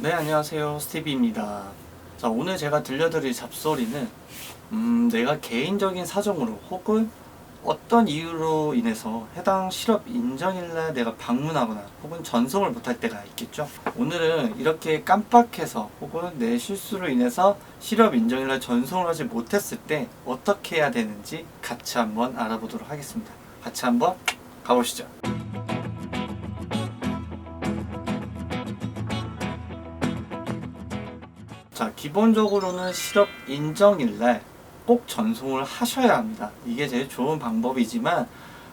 네, 안녕하세요. 스티비입니다. 자, 오늘 제가 들려드릴 잡소리는, 음, 내가 개인적인 사정으로 혹은 어떤 이유로 인해서 해당 실업 인정일날 내가 방문하거나 혹은 전송을 못할 때가 있겠죠. 오늘은 이렇게 깜빡해서 혹은 내 실수로 인해서 실업 인정일날 전송을 하지 못했을 때 어떻게 해야 되는지 같이 한번 알아보도록 하겠습니다. 같이 한번 가보시죠. 자, 기본적으로는 실업 인정일날 꼭 전송을 하셔야 합니다. 이게 제일 좋은 방법이지만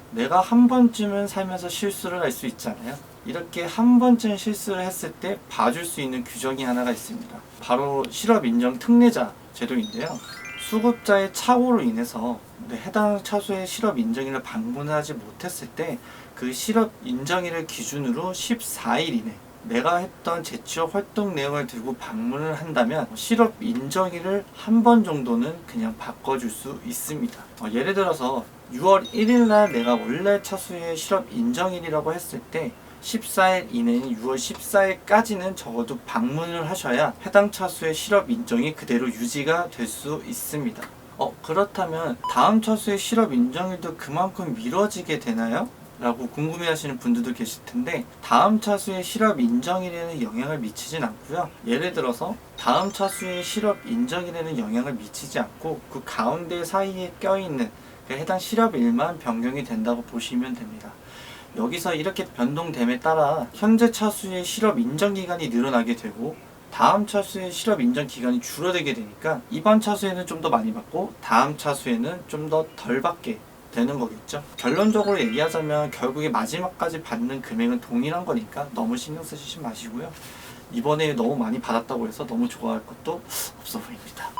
내가 한 번쯤은 살면서 실수를 할 수 있잖아요. 이렇게 한 번쯤 실수를 했을 때 봐줄 수 있는 규정이 하나가 있습니다. 바로 실업 인정 특례자 제도인데요. 수급자의 착오로 인해서 네, 해당 차수의 실업 인정일을 방문하지 못했을 때 그 실업 인정일을 기준으로 14일 이내 내가 했던 재취업 활동 내용을 들고 방문을 한다면 실업 인정일을 한 번 정도는 그냥 바꿔줄 수 있습니다. 어, 예를 들어서 6월 1일 날 내가 원래 차수의 실업 인정일이라고 했을 때 14일 이내인 6월 14일까지는 적어도 방문을 하셔야 해당 차수의 실업 인정이 그대로 유지가 될 수 있습니다. 어, 그렇다면 다음 차수의 실업 인정일도 그만큼 미뤄지게 되나요? 라고 궁금해 하시는 분들도 계실 텐데 다음 차수의 실업 인정일에는 영향을 미치진 않고요. 예를 들어서 다음 차수의 실업 인정일에는 영향을 미치지 않고 그 가운데 사이에 껴있는 그 해당 실업일만 변경이 된다고 보시면 됩니다. 여기서 이렇게 변동됨에 따라 현재 차수의 실업 인정 기간이 늘어나게 되고 다음 차수의 실업 인정 기간이 줄어들게 되니까 이번 차수에는 좀 더 많이 받고 다음 차수에는 좀 더 덜 받게 되는 거겠죠. 결론적으로 얘기하자면 결국에 마지막까지 받는 금액은 동일한 거니까 너무 신경 쓰시지 마시고요. 이번에 너무 많이 받았다고 해서 너무 좋아할 것도 없어 보입니다.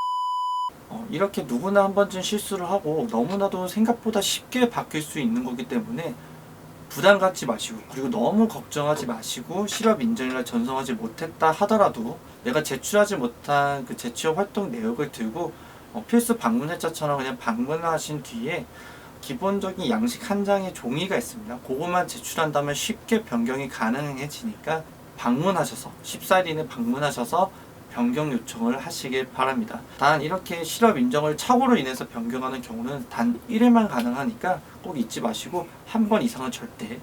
어, 이렇게 누구나 한 번쯤 실수를 하고 너무나도 생각보다 쉽게 바뀔 수 있는 거기 때문에 부담 갖지 마시고 그리고 너무 걱정하지 마시고 실업 인정이라 전송하지 못했다 하더라도 내가 제출하지 못한 그 재취업 활동 내역을 들고 어, 필수 방문 회차처럼 그냥 방문하신 뒤에 기본적인 양식 한 장의 종이가 있습니다. 그것만 제출한다면 쉽게 변경이 가능해지니까 방문하셔서 14일 이내 방문하셔서 변경 요청을 하시길 바랍니다. 단 이렇게 실업 인정을 착오로 인해서 변경하는 경우는 단 1회만 가능하니까 꼭 잊지 마시고 한 번 이상은 절대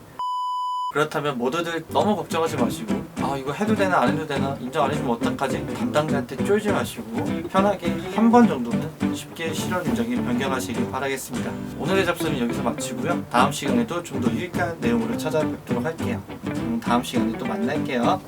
그렇다면 모두들 너무 걱정하지 마시고 아 이거 해도 되나 안 해도 되나 인정 안 해주면 어떡하지? 담당자한테 쫄지 마시고 편하게 한 번 정도는 쉽게 실업 인정에 변경하시길 바라겠습니다. 오늘의 잡수는 여기서 마치고요. 다음 시간에도 좀 더 유익한 내용으로 찾아뵙도록 할게요. 그럼 다음 시간에 또 만날게요